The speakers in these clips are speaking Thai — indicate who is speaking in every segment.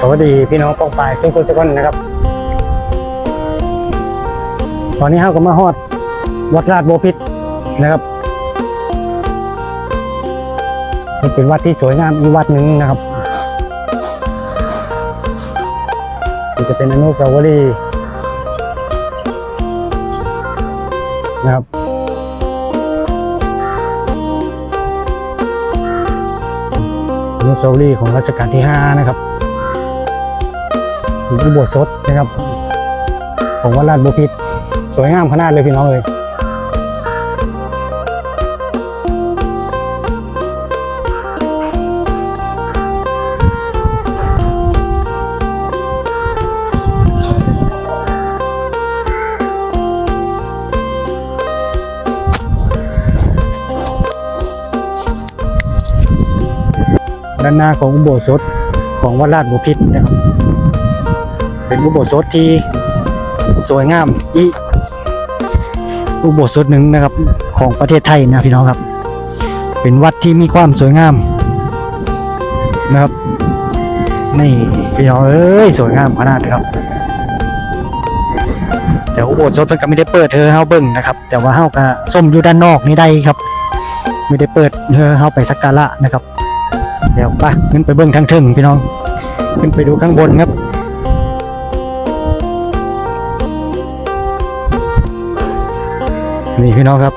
Speaker 1: สวัสดีพี่น้องกองปลายทุกคนทุกคนนะครับ ตอนนี้เราก็มาฮอดวัดราชโบพิษนะครับซึ่งเป็นวัดที่สวยงามอีกวัดหนึ่งนะครับที่จะเป็นอนุสาวรีย์นะครับอนุสาวรีย์ของรัชกาลที่ 5 นะครับ อยู่อุโบสถนะครับของวัดราชบุพิตรสวยงามขนาดเลยพี่น้องเลยด้านหน้าของอุโบสถของวัดราชบุพิตรนะครับ เป็นอุโบสถที่สวยงามอีอุโบสถหนึ่งนะครับของประเทศไทยนะพี่น้องครับ เป็นวัดที่มีความสวยงามนะครับ นี่พี่น้องเอ้ยสวยงามขนาดเลยครับแต่อุโบสถเพิ่นก็ไม่ได้เปิดเธอเฮาเบิ่งนะครับ แต่ว่าเฮาก็ส้มอยู่ด้านนอกนี่ได้ครับ ไม่ได้เปิดเธอเฮาไปสักการะนะครับ เดี๋ยวไปขึ้นไปเบิ่งทางเทิงพี่น้อง ขึ้นไปดูข้างบนครับ นี่พี่น้องครับ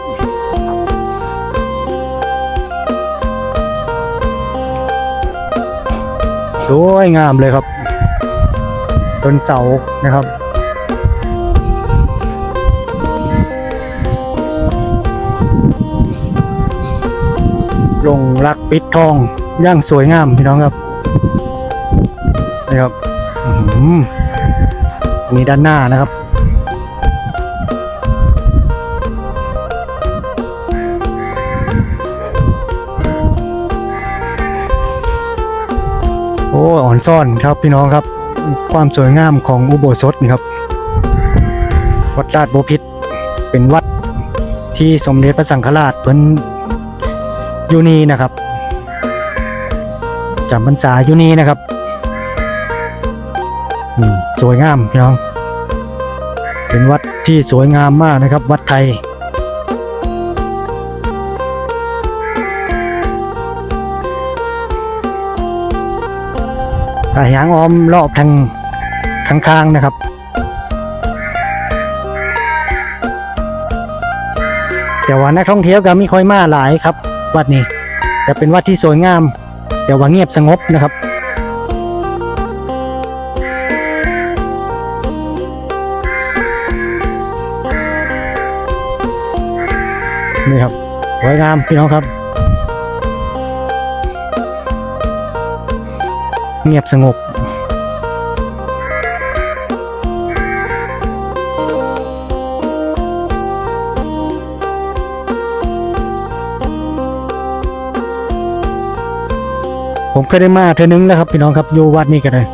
Speaker 1: สวยงามเลยครับ ต้นเสานะครับลงรักปิดทองย่างสวยงามพี่น้องครับนี่ครับอื้อหือนี่ด้านหน้านะครับ อ้อ่อนซ่อนครับพี่น้องครับ ความสวยงามของอุโบสถนี่ครับ วัดราชบพิตรเป็นวัดที่สมเด็จพระสังฆราชเพิ่นอยู่นี่นะครับจำพรรษาอยู่นี่นะครับสวยงามพี่น้อง เป็นวัดที่สวยงามมากนะครับ วัดไทย กายางอ้อมรอบทางข้างๆนะครับแต่ว่านักท่องเที่ยวก็มีค่อยมาหลายครับ วัดนี้ แต่เป็นวัดที่สวยงาม แต่ว่าเงียบสงบนะครับนี่ครับสวยงามพี่น้องครับ เงียบสงบ ผมเคยได้มาเทอนึงแล้วครับพี่น้องครับอยู่วัดนี้กันเลย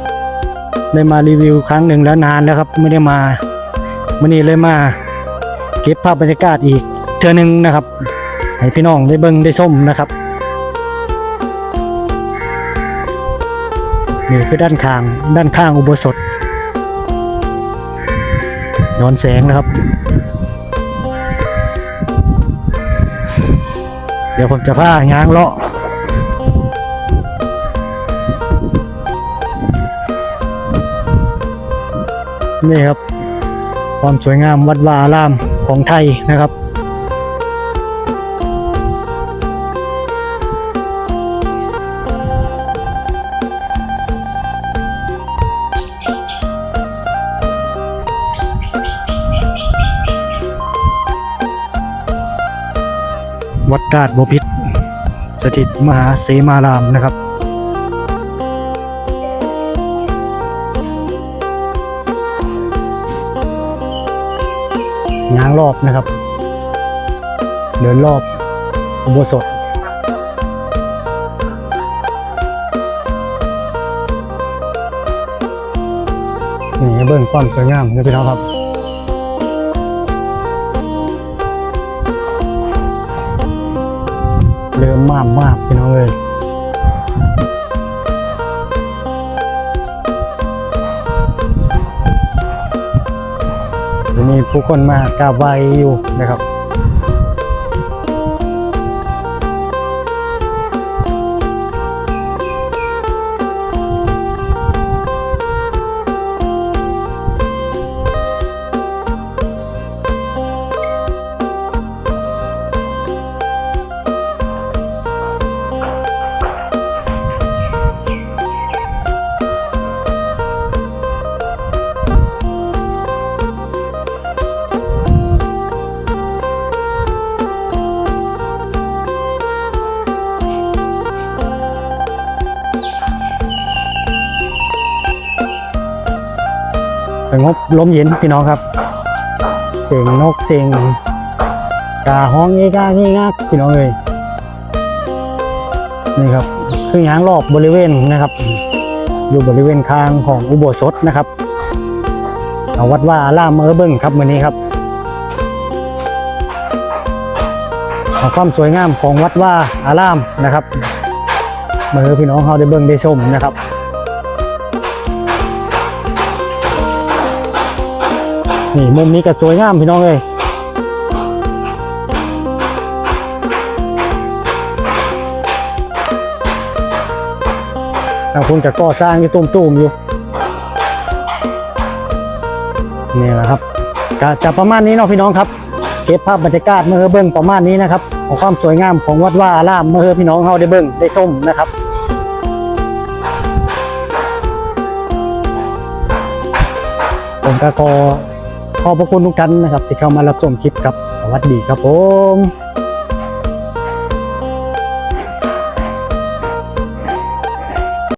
Speaker 1: ได้มารีวิวครั้งหนึ่งแล้วนานแล้วครับไม่ได้มามื่อนี้เลยมา เก็บภาพบรรยากาศอีกเทอนึงนะครับ ให้พี่น้องได้เบิ่งได้ส้มนะครับ นี่คือด้านข้าง ด้านข้างอุโบสถย้อนแสงนะครับ เดี๋ยวผมจะพายางเลาะนี่ครับ ความสวยงามวัดวาอารามของไทยนะครับ ราชบพิตรสถิตมหาเสมารามนะครับง้างรอบนะครับ เดินรอบอุโบสถนี่เบิ่งความสวยงามนะพี่น้องครับ เริ่มมากมากพี่น้องเลยมีผู้คนมากราบไหวอยู่นะครับ สงบลมเย็นพี่น้องครับ เสียงนกเสียงกาห้องงี้กางี้งักพี่น้องเลยนี่ครับครึ่งยางรอบบริเวณนะครับ อยู่บริเวณคางของอุโบสถนะครับวัดว่าอารามเออเบิ้งครับวันนี้ครับความสวยงามของวัดว่าอารามนะครับเมื่อพี่น้องเขาได้เบิ้งได้ชมนะครับ นี่มุมนี้ก็สวยงามพี่น้องเลยทางคุณกับก่อสร้างอยู่ตุ้มๆอยู่นี่แหละครับก็จะประมาณนี้เนาะพี่น้องครับ เก็บภาพบรรยากาศเมื่อเบิ้งประมาณนี้นะครับของความสวยงามของวัดว่าอารามเมื่อพี่น้องเขาได้เบิ้งได้ส้มนะครับผมก็ขอ อบพระคุณทุกท่านนะครับที่เข้ามารับชมคลิปครับ สวัสดีครับผม